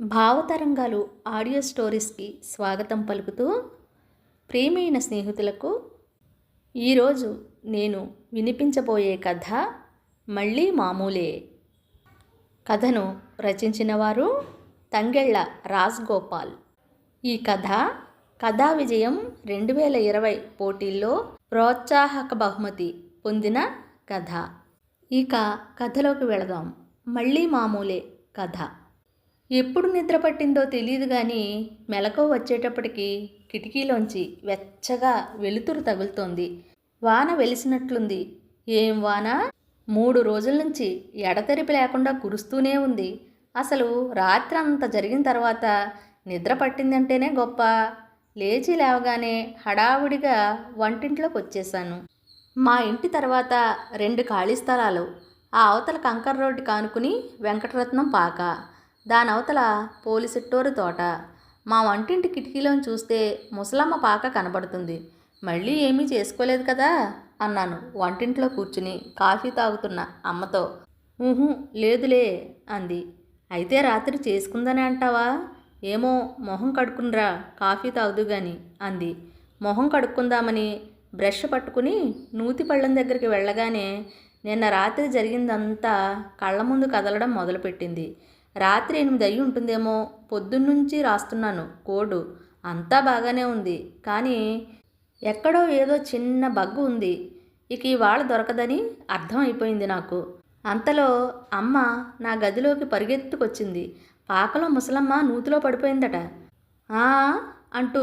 భావతరంగాలు audio స్టోరీస్కి స్వాగతం పలుకుతూ ప్రియమైన స్నేహితులకు ఈరోజు నేను వినిపించబోయే కథ మళ్ళీ మామూలే. కథను రచించిన వారు తంగెళ్ళ రాజ్గోపాల్. ఈ కథ కథా విజయం రెండు వేల ఇరవై పోటీల్లో ప్రోత్సాహక బహుమతి పొందిన కథ. ఇక కథలోకి వెళదాం. మళ్ళీ మామూలే కథ. ఎప్పుడు నిద్ర పట్టిందో తెలియదు కానీ మెలకు వచ్చేటప్పటికి కిటికీలోంచి వెచ్చగా వెలుతురు తగులుతోంది. వాన వెలిసినట్లుంది. ఏం వాన? మూడు రోజుల నుంచి ఎడతెరిపి లేకుండా కురుస్తూనే ఉంది. అసలు రాత్రి అంత జరిగిన తర్వాత నిద్ర పట్టిందంటేనే గొప్ప. లేచి లేవగానే హడావుడిగా వంటింట్లోకి వచ్చేసాను మా ఇంటి తర్వాత రెండు ఖాళీ స్థలాలు ఆ అవతల కంకర్ రోడ్డు కానుకుని వెంకటరత్నం పాక. దాని అవతల పోలిసెట్టోరు తోట. మా వంటింటి కిటికీలోని చూస్తే ముసలమ్మ పాక కనబడుతుంది. మళ్ళీ ఏమీ చేసుకోలేదు కదా? అన్నాను వంటింట్లో కూర్చుని కాఫీ తాగుతున్న అమ్మతో. ఊహు లేదులే అంది. అయితే రాత్రి చేసుకుందని అంటావా? ఏమో మొహం కడుక్కునిరా కాఫీ తాగుదు గాని అంది. మొహం కడుక్కుందామని బ్రష్ పట్టుకుని నూతి పళ్ళం దగ్గరికి వెళ్ళగానే నిన్న రాత్రి జరిగిందంతా కళ్ళ ముందు కదలడం మొదలుపెట్టింది. రాత్రి ఎనిమిది అయ్యి ఉంటుందేమో పొద్దున్నుంచి రాస్తున్నాను కోడు. అంతా బాగానే ఉంది. కానీ ఎక్కడో ఏదో చిన్న బగ్గు ఉంది. ఇక ఇవాళ దొరకదని అర్థమైపోయింది నాకు. అంతలో అమ్మ నా గదిలోకి పరిగెత్తుకొచ్చింది. పాకలో ముసలమ్మ నూతిలో పడిపోయిందట. ఆ అంటూ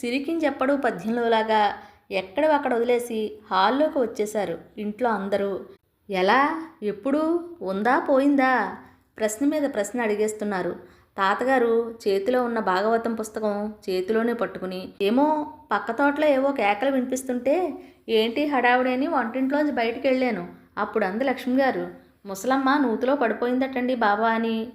సిరికిని చెప్పడు పద్యంలోలాగా ఎక్కడ అక్కడ వదిలేసి హాల్లోకి వచ్చేశారు ఇంట్లో అందరూ. ఎలా? ఎప్పుడు? ఉందా? పోయిందా? ప్రశ్న మీద ప్రశ్న అడిగేస్తున్నారు. తాతగారు చేతిలో ఉన్న భాగవతం పుస్తకం చేతిలోనే పట్టుకుని ఏమో పక్క తోటలో ఏవో కేకలు వినిపిస్తుంటే ఏంటి హడావుడి అని వంటింట్లోంచి బయటికి వెళ్ళాను. అప్పుడు అంది లక్ష్మి గారు ముసలమ్మ నూతిలో పడిపోయిందటండి బాబా అని.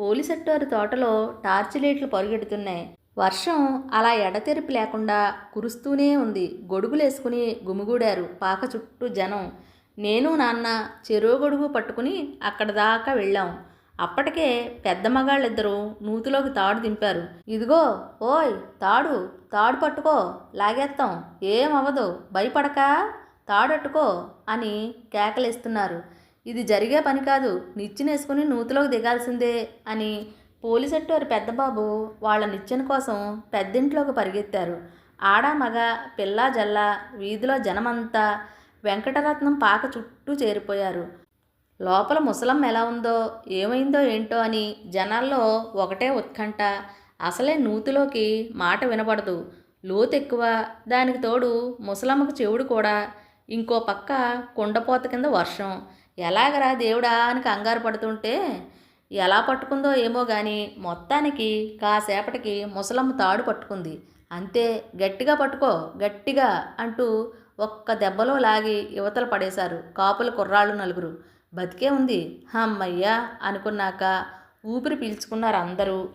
పోలీసెట్టోరి తోటలో టార్చ్ లైట్లు పరుగెడుతున్నాయి. వర్షం అలా ఎడతెరిపి లేకుండా కురుస్తూనే ఉంది. గొడుగులేసుకుని గుమిగూడారు పాక చుట్టూ జనం. నేను నాన్న చెరువు గొడుగు పట్టుకుని అక్కడ దాకా వెళ్ళాం. అప్పటికే పెద్ద మగాళ్ళిద్దరూ నూతిలోకి తాడు దింపారు. ఇదిగో ఓయ్ తాడు తాడు పట్టుకో లాగేస్తాం ఏం అవ్వదు భయపడక తాడట్టుకో అని కేకలేస్తున్నారు. ఇది జరిగే పని కాదు నిచ్చినేసుకుని నూతిలోకి దిగాల్సిందే అని పోలీసెట్టోరి పెద్దబాబు వాళ్ళ నిచ్చెన కోసం పెద్దింట్లోకి పరిగెత్తారు. ఆడ మగ పిల్ల జల్ల వీధిలో జనమంతా వెంకటరత్నం పాక చుట్టూ చేరిపోయారు. లోపల ముసలమ్మ ఎలా ఉందో ఏమైందో ఏంటో అని జనాల్లో ఒకటే ఉత్కంఠ. అసలే నూతిలోకి మాట వినబడదు. లోతు ఎక్కువ దానికి తోడు ముసలమ్మకు చెవుడు కూడా. ఇంకో పక్క కుండపోత కింద వర్షం. ఎలాగరా దేవుడా అని కంగారు పడుతుంటే ఎలా పట్టుకుందో ఏమో కానీ మొత్తానికి కాసేపటికి ముసలమ్మ తాడు పట్టుకుంది. అంతే గట్టిగా పట్టుకో గట్టిగా అంటూ ఒక్క దెబ్బలో లాగి యువతలు పడేశారు కాపుల కుర్రాళ్ళు నలుగురు. బతికే ఉంది. హమ్మయ్యా అనుకున్నాక ఊపిరి పీల్చుకున్నారు అందరూ.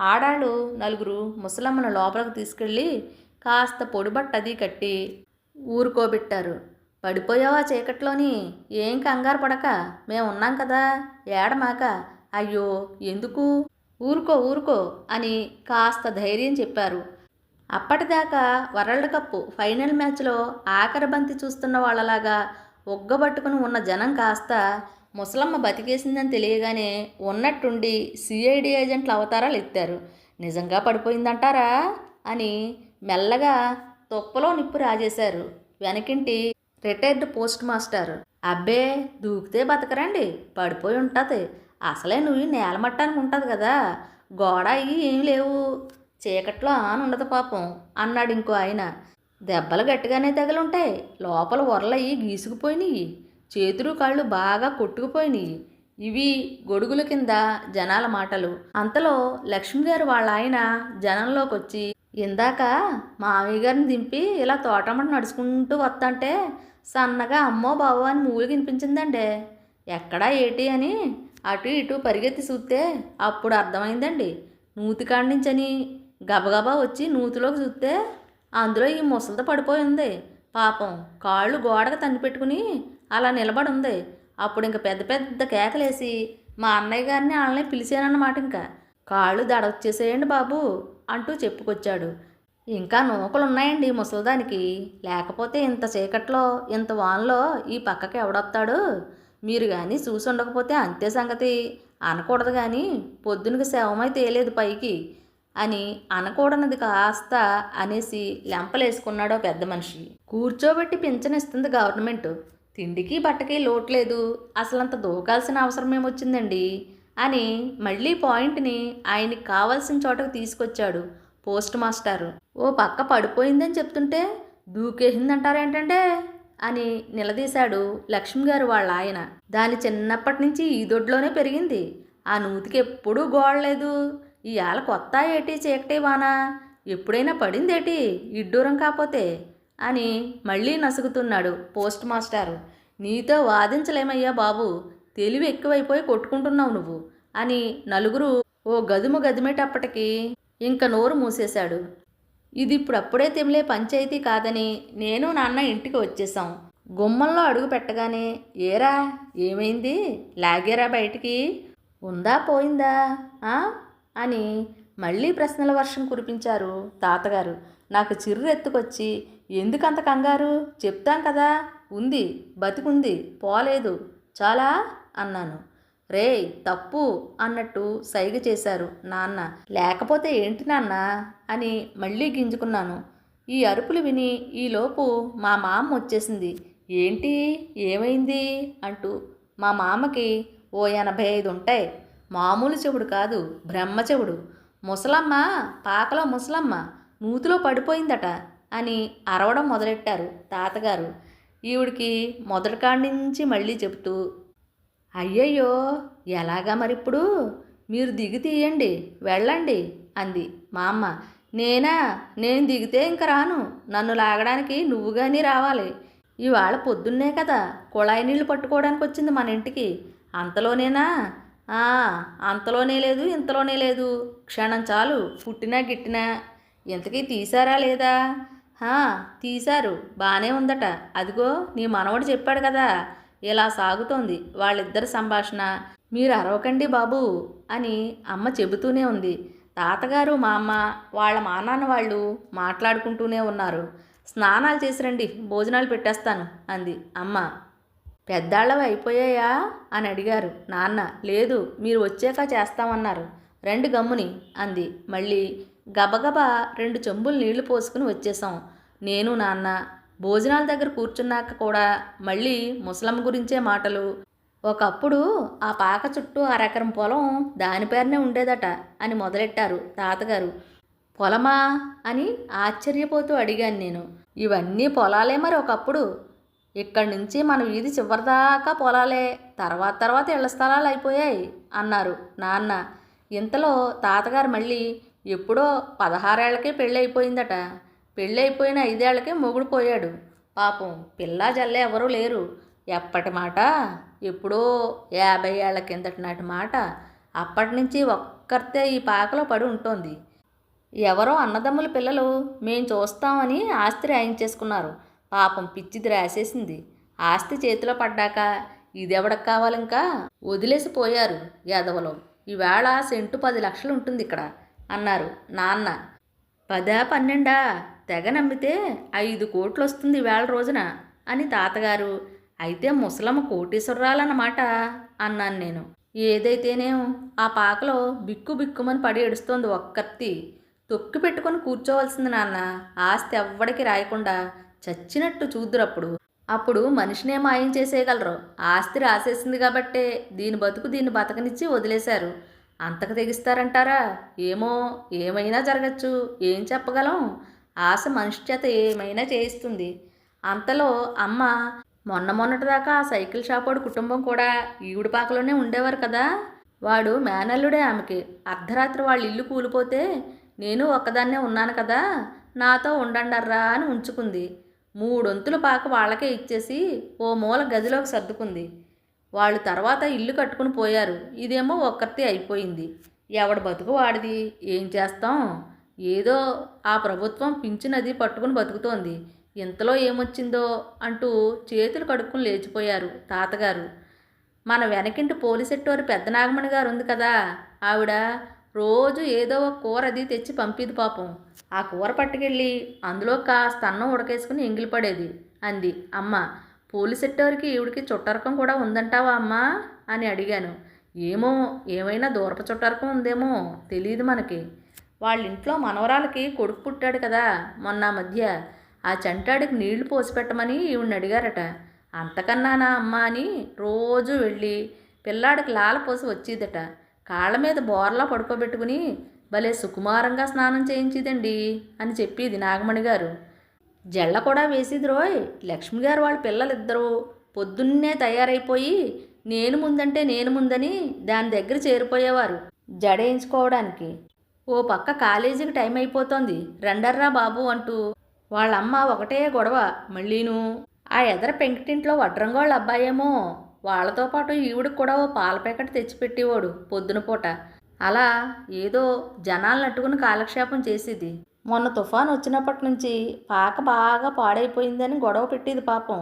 ఆడాళ్ళు నలుగురు ముసలమ్మను లోపలికి తీసుకెళ్ళి కాస్త పొడిబట్టది కట్టి ఊరుకోబెట్టారు. పడిపోయావా చీకట్లోని? ఏం కంగారు పడక. మేము ఉన్నాం కదా. ఏడమాక. అయ్యో ఎందుకు? ఊరుకో ఊరుకో అని కాస్త ధైర్యం చెప్పారు. అప్పటిదాకా వరల్డ్ కప్ ఫైనల్ మ్యాచ్లో ఆఖరి బంతి చూస్తున్న వాళ్ళలాగా ఒగ్గబట్టుకుని ఉన్న జనం కాస్త ముసలమ్మ బతికేసిందని తెలియగానే ఉన్నట్టుండి సిఐడి ఏజెంట్ల అవతారాలు ఎత్తారు. నిజంగా పడిపోయిందంటారా? అని మెల్లగా తుప్పలో నిప్పు రాజేశారు వెనకింటి రిటైర్డ్ పోస్ట్ మాస్టర్. అబ్బే దూకితే బతకరండి పడిపోయి ఉంటుంది. అసలే నువ్వు నేలమట్టానికి ఉంటుంది కదా గోడ అయ్యి ఏం లేవు. చీకట్లో ఆనుండదు పాపం అన్నాడు ఇంకో ఆయన. దెబ్బలు గట్టిగానే తగిలుంటాయి. లోపల ఉరలయ్యి గీసుకుపోయినాయి. చేతులు కాళ్ళు బాగా కొట్టుకుపోయినాయి. ఇవి గొడుగుల కింద జనాల మాటలు. అంతలో లక్ష్మిగారు వాళ్ళ ఆయన జనంలోకి వచ్చి ఇందాక మామయ్య గారిని దింపి ఇలా తోటమట నడుచుకుంటూ వస్తుంటే సన్నగా అమ్మో బావో అని మూలు వినిపించిందండి. ఎక్కడా ఏటి అని అటు ఇటు పరిగెత్తి చూస్తే అప్పుడు అర్థమైందండి. నూతి కాడించని గబగబా వచ్చి నూతిలోకి చూస్తే అందులో ఈ ముసలితో పడిపోయింది పాపం కాళ్ళు గోడకు తన్ని పెట్టుకుని అలా నిలబడి ఉంది. అప్పుడు ఇంక పెద్ద పెద్ద కేకలేసి మా అన్నయ్య గారిని వాళ్ళని పిలిచానన్నమాట ఇంకా. కాళ్ళు దడవచ్చేసేయండి బాబు అంటూ చెప్పుకొచ్చాడు. ఇంకా నూకలున్నాయండి ముసలిదానికి. లేకపోతే ఇంత చీకట్లో ఇంత వానలో ఈ పక్కకి ఎవడొస్తాడు? మీరు కానీ చూసి ఉండకపోతే అంతే సంగతి. అనకూడదు కానీ పొద్దునకి శవమై తేలేదు పైకి. అని అనకూడనది కాస్త అనేసి లెంపలేసుకున్నాడో పెద్ద మనిషి. కూర్చోబెట్టి పింఛనిస్తుంది గవర్నమెంట్. తిండికి బట్టకి లోట్లేదు. అసలంత దూకాల్సిన అవసరం ఏమొచ్చిందండి? అని మళ్ళీ పాయింట్ని ఆయనకి కావాల్సిన చోటకు తీసుకొచ్చాడు పోస్ట్ మాస్టారు. ఓ పక్క పడిపోయిందని చెప్తుంటే దూకేసిందంటారేంటంటే? అని నిలదీశాడు లక్ష్మి గారు వాళ్ళ ఆయన దాని చిన్నప్పటి నుంచి ఈ దొడ్లోనే పెరిగింది. ఆ నూతికి ఎప్పుడూ గోడలేదు. ఇవాళ కొత్త ఏటి చీకటి వానా? ఎప్పుడైనా పడిందేటి? ఇడ్డూరం కాపోతే? అని మళ్ళీ నసుగుతున్నాడు పోస్ట్ మాస్టారు. నీతో వాదించలేమయ్యా బాబు తెలివి ఎక్కువైపోయి కొట్టుకుంటున్నావు నువ్వు అని నలుగురు ఓ గదుము గదిమేటప్పటికి ఇంక నోరు మూసేశాడు. ఇది ఇప్పుడప్పుడే తెమిలే పంచాయతీ కాదని నేను నాన్న ఇంటికి వచ్చేసాం గుమ్మంలో అడుగు పెట్టగానే ఏరా ఏమైంది? లాగేరా బయటికి? ఉందా? పోయిందా? అని మళ్ళీ ప్రశ్నల వర్షం కురిపించారు తాతగారు. నాకు చిర్రు ఎత్తుకొచ్చి ఎందుకంత కంగారు? చెప్తాం కదా. ఉంది బతికుంది పోలేదు. చాలా అన్నాను. రేయ్ తప్పు అన్నట్టు సైగ చేశారు నాన్న. లేకపోతే ఏంటి నాన్న? అని మళ్ళీ గింజుకున్నాను. ఈ అరుపులు విని ఈలోపు మా మామ వచ్చేసింది. ఏంటి? ఏమైంది? అంటూ మా మామకి ఓ ఎనభై ఐదు ఉంటాయి. మామూలు చెవుడు కాదు బ్రహ్మ చెవుడు. ముసలమ్మ పాకలో ముసలమ్మ నూతిలో పడిపోయిందట అని అరవడం మొదలెట్టారు తాతగారు. ఈవిడికి మొదటి నుంచి మళ్ళీ చెబుతూ అయ్యయ్యో ఎలాగా మరిప్పుడు? మీరు దిగి తీయండి వెళ్ళండి అంది మా అమ్మ. నేనా? నేను దిగితే ఇంక రాను. నన్ను లాగడానికి నువ్వు కానీ రావాలి. ఇవాళ పొద్దున్నే కదా కుళాయి నీళ్ళు పట్టుకోవడానికి వచ్చింది మన ఇంటికి. అంతలోనేనా? అంతలోనే లేదు ఇంతలోనే లేదు. క్షణం చాలు పుట్టినా గిట్టినా. ఇంతకీ తీసారా లేదా? తీశారు బాగానే ఉందట. అదిగో నీ మనవడు చెప్పాడు కదా ఇలా సాగుతోంది వాళ్ళిద్దరి సంభాషణ. మీరు అరవకండి బాబు అని అమ్మ చెబుతూనే ఉంది. తాతగారు మా అమ్మ వాళ్ళ మా నాన్న వాళ్ళు మాట్లాడుకుంటూనే ఉన్నారు. స్నానాలు చేసి రండి భోజనాలు పెట్టేస్తాను అంది అమ్మ. పెద్దాళ్ళవి అయిపోయాయా? అని అడిగారు. నాన్న లేదు మీరు వచ్చాక చేస్తామన్నారు. రెండు గమ్ముని అంది. మళ్ళీ గబగబా రెండు చెంబులు నీళ్ళు పోసుకుని వచ్చేసాం నేను నాన్న భోజనాల దగ్గర కూర్చున్నాక కూడా మళ్ళీ ముసలమ్మ గురించే మాటలు. ఒకప్పుడు ఆ పాక చుట్టూ అరెకరం పొలం దాని పేరునే ఉండేదట అని మొదలెట్టారు తాతగారు. పొలమా? అని ఆశ్చర్యపోతూ అడిగాను నేను. ఇవన్నీ పొలాలే మరి ఒకప్పుడు. ఇక్కడి నుంచి మన వీధి చివరిదాకా పొలాలే. తర్వాత తర్వాత ఇళ్ళ స్థలాలు అయిపోయాయి అన్నారు నాన్న. ఇంతలో తాతగారు మళ్ళీ ఎప్పుడో పదహారేళ్ళకే పెళ్ళి అయిపోయిందట పెళ్ళి అయిపోయిన ఐదేళ్ళకే మొగుడు పోయాడు పాపం పిల్ల జల్లే ఎవరూ లేరు. ఎప్పటి మాట? ఎప్పుడో యాభై ఏళ్ళ కిందటి నాటి మాట. అప్పటి నుంచి ఒక్కరితే ఈ పాకలో పడి ఉంటుంది. ఎవరో అన్నదమ్ముల పిల్లలు మేము చూస్తామని ఆస్తి రాయించేసుకున్నారు పాపం పిచ్చిది రాసేసింది. ఆస్తి చేతిలో పడ్డాక ఇదెవడకు కావాలింకా? వదిలేసి పోయారు యాదవలో. ఈవేళ సెంటు పది లక్షలు ఉంటుంది ఇక్కడ అన్నారు నాన్న. పదా పన్నెండా? తెగ నమ్మితే ఐదు కోట్లు వస్తుంది వేళ రోజున అని తాతగారు. అయితే ముసలమ్మ కోటీశ్వరరాలన్నమాట అన్నాను నేను. ఏదైతేనేం ఆ పాకలో బిక్కు బిక్కుమని పడి ఏడుస్తోంది ఒక్కర్తి తొక్కి పెట్టుకొని కూర్చోవలసింది నాన్న. ఆస్తి ఎవ్వడికి రాయకుండా చచ్చినట్టు చూద్దురప్పుడు అప్పుడు మనిషినే మాయం చేసేయగలరు? ఆస్తి రాసేసింది కాబట్టే దీని బతుకు దీన్ని బతకనిచ్చి వదిలేశారు. అంతకు తెగిస్తారంటారా? ఏమో ఏమైనా జరగచ్చు. ఏం చెప్పగలం? ఆశ మనిషి చేత ఏమైనా చేయిస్తుంది. అంతలో అమ్మ మొన్న మొన్నటిదాకా ఆ సైకిల్ షాపోడు కుటుంబం కూడా ఈవిడిపాకలోనే ఉండేవారు కదా? వాడు మేనల్లుడే ఆమెకి. అర్ధరాత్రి వాళ్ళ ఇల్లు కూలిపోతే నేను ఒక్కదాన్నే ఉన్నాను కదా? నాతో ఉండండర్రా అని ఉంచుకుంది. మూడొంతుల పాక వాళ్ళకే ఇచ్చేసి ఓ మూల గదిలోకి సర్దుకుంది. వాళ్ళు తర్వాత ఇల్లు కట్టుకుని పోయారు. ఇదేమో ఒక్కరితే అయిపోయింది. ఎవడ బతుకు వాడిది? ఏం చేస్తాం? ఏదో ఆ ప్రభుత్వం పింఛనది పట్టుకుని బతుకుతోంది. ఇంతలో ఏమొచ్చిందో అంటూ చేతులు కడుక్కుని లేచిపోయారు తాతగారు. మన వెనకింటి పోలీసెట్టోరు పెద్ద నాగమణి గారు ఉంది కదా. ఆవిడ రోజు ఏదో ఒక కూర అది తెచ్చి పంపిది పాపం. ఆ కూర పట్టుకెళ్ళి అందులో కాస్త అన్నం ఉడకేసుకుని ఎంగిలి పడేది. అంది. అమ్మ పూలు సెట్టోరికి ఈవిడికి చుట్టరకం కూడా ఉందంటావా అమ్మా? అని అడిగాను. ఏమో ఏమైనా దూరపు చుట్టరకం ఉందేమో తెలియదు మనకి. వాళ్ళ ఇంట్లో మనవరాలకి కొడుకు పుట్టాడు కదా. మొన్న మధ్య ఆ చంటాడికి నీళ్ళు పోసి పెట్టమని ఈవిడిని అడిగారట. అంతకన్నానా అమ్మా అని రోజు వెళ్ళి పిల్లాడికి లాల పోసి వచ్చేదట. కాళ్ళ మీద బోర్లా పడుకోబెట్టుకుని భలే సుకుమారంగా స్నానం చేయించేదండి అని చెప్పేది నాగమణి గారు. జళ్ళ కూడా వేసేది రోయ్ లక్ష్మి గారు వాళ్ళ పిల్లలిద్దరూ పొద్దున్నే తయారైపోయి నేను ముందంటే నేను ముందని దాని దగ్గర చేరిపోయేవారు జడేయించుకోవడానికి. ఓ పక్క కాలేజీకి టైం అయిపోతోంది రెండర్రా బాబు అంటూ వాళ్ళమ్మ ఒకటే గొడవ మళ్ళీను ఆ ఎదర పెంకిటింట్లో వడ్రంగోళ్ళ అబ్బాయేమో వాళ్ళతో పాటు ఈవిడికి కూడా ఓ పాల ప్యాకెట్ తెచ్చిపెట్టేవాడు పొద్దున పూట. అలా ఏదో జనాలను అట్టుకుని కాలక్షేపం చేసేది. మొన్న తుఫాన్ వచ్చినప్పటి నుంచి పాక బాగా పాడైపోయిందని గొడవ పెట్టేది పాపం.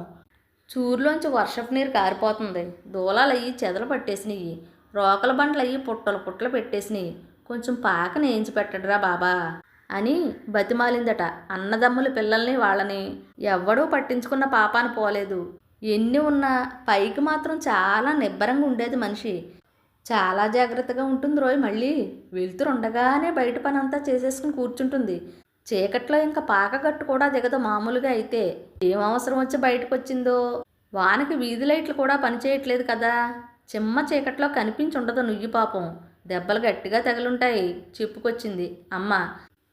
చూరులోంచి వర్షపు నీరు కారిపోతుంది. దూలాలు అయ్యి చెదలు పట్టేసినాయి. రోకల బండ్లు అయ్యి పుట్టలు పుట్టలు పెట్టేసినాయి. కొంచెం పాక నేయించి పెట్టడురా బాబా అని బతిమాలిందట అన్నదమ్ముల పిల్లల్ని వాళ్ళని. ఎవ్వడూ పట్టించుకున్న పాపాను పోలేదు. ఎన్ని ఉన్నా పైకి మాత్రం చాలా నిబ్బరంగా ఉండేది మనిషి. చాలా జాగ్రత్తగా ఉంటుంది రోయ్ మళ్ళీ. వెళ్తురుండగానే బయట పని అంతా చేసేసుకుని కూర్చుంటుంది. చీకట్లో ఇంకా పాకగట్టు కూడా దిగదు మామూలుగా అయితే. ఏం అవసరం వచ్చి బయటకు వచ్చిందో వానకి వీధి లైట్లు కూడా పనిచేయట్లేదు కదా. చిమ్మ చీకట్లో కనిపించి ఉండదు నుయ్యి పాపం. దెబ్బలు గట్టిగా తగులుంటాయి. చెప్పుకొచ్చింది. అమ్మ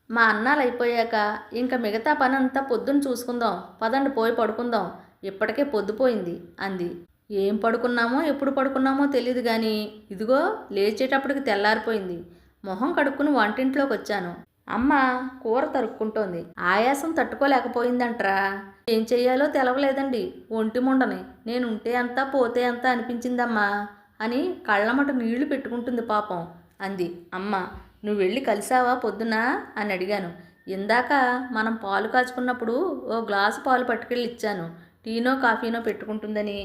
మా అన్నాలు అయిపోయాక ఇంకా మిగతా పని అంతా పొద్దున్న చూసుకుందాం. పదండి పోయి పడుకుందాం. ఇప్పటికే పొద్దుపోయింది అంది. ఏం పడుకున్నామో ఎప్పుడు పడుకున్నామో తెలియదు కానీ ఇదిగో లేచేటప్పటికి తెల్లారిపోయింది. మొహం కడుక్కుని వంటింట్లోకి వచ్చాను అమ్మ కూర తరుక్కుంటోంది. ఆయాసం తట్టుకోలేకపోయిందంట్రా. ఏం చెయ్యాలో తెలవలేదండి. ఒంటి ముండని. నేను ఉంటే అంతా పోతే అంతా అనిపించిందమ్మా అని కళ్ళమట నీళ్ళు పెట్టుకుంటుంది పాపం అంది. అమ్మ నువ్వు వెళ్ళి కలిసావా పొద్దున? అని అడిగాను. ఇందాక మనం పాలు కాచుకున్నప్పుడు ఓ గ్లాసు పాలు పట్టుకెళ్ళి ఇచ్చాను. టీనో కాఫీనో పెట్టుకుంటుందని.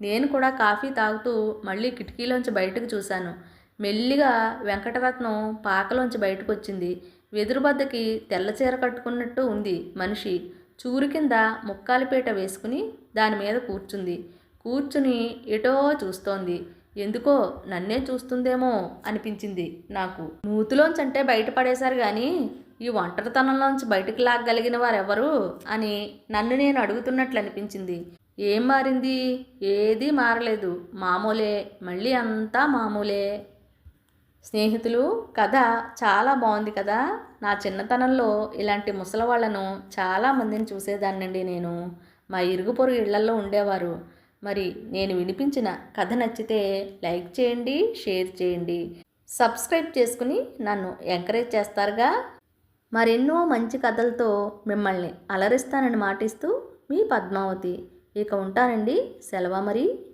నేను కూడా కాఫీ తాగుతూ మళ్ళీ కిటికీలోంచి బయటకు చూశాను. మెల్లిగా వెంకటరత్నం పాకలోంచి బయటకు వచ్చింది వెదురుబద్దకి తెల్ల చీర కట్టుకున్నట్టు ఉంది మనిషి. చూరు కింద ముక్కాలిపేట వేసుకుని దాని మీద కూర్చుంది. కూర్చుని ఎటో చూస్తోంది. ఎందుకో నన్నే చూస్తుందేమో అనిపించింది నాకు. నూతిలోంచి అంటే బయటపడేశారు కానీ ఈ ఒంటరితనంలోంచి బయటకు లాగగలిగిన వారెవరు అని నన్ను నేను అడుగుతున్నట్లు అనిపించింది. ఏం మారింది? ఏదీ మారలేదు. మామూలే. మళ్ళీ అంతా మామూలే. స్నేహితులు కథ చాలా బాగుంది కదా. నా చిన్నతనంలో ఇలాంటి ముసలవాళ్ళను చాలామందిని చూసేదాన్నండి నేను. మా ఇరుగు పొరుగు ఇళ్ళల్లో ఉండేవారు. మరి నేను వినిపించిన కథ నచ్చితే లైక్ చేయండి షేర్ చేయండి. సబ్స్క్రైబ్ చేసుకుని నన్ను ఎంకరేజ్ చేస్తారుగా? మరెన్నో మంచి కథలతో మిమ్మల్ని అలరిస్తానని మాటిస్తూ మీ పద్మావతి. ఇక ఉంటానండి. సెలవు మరి.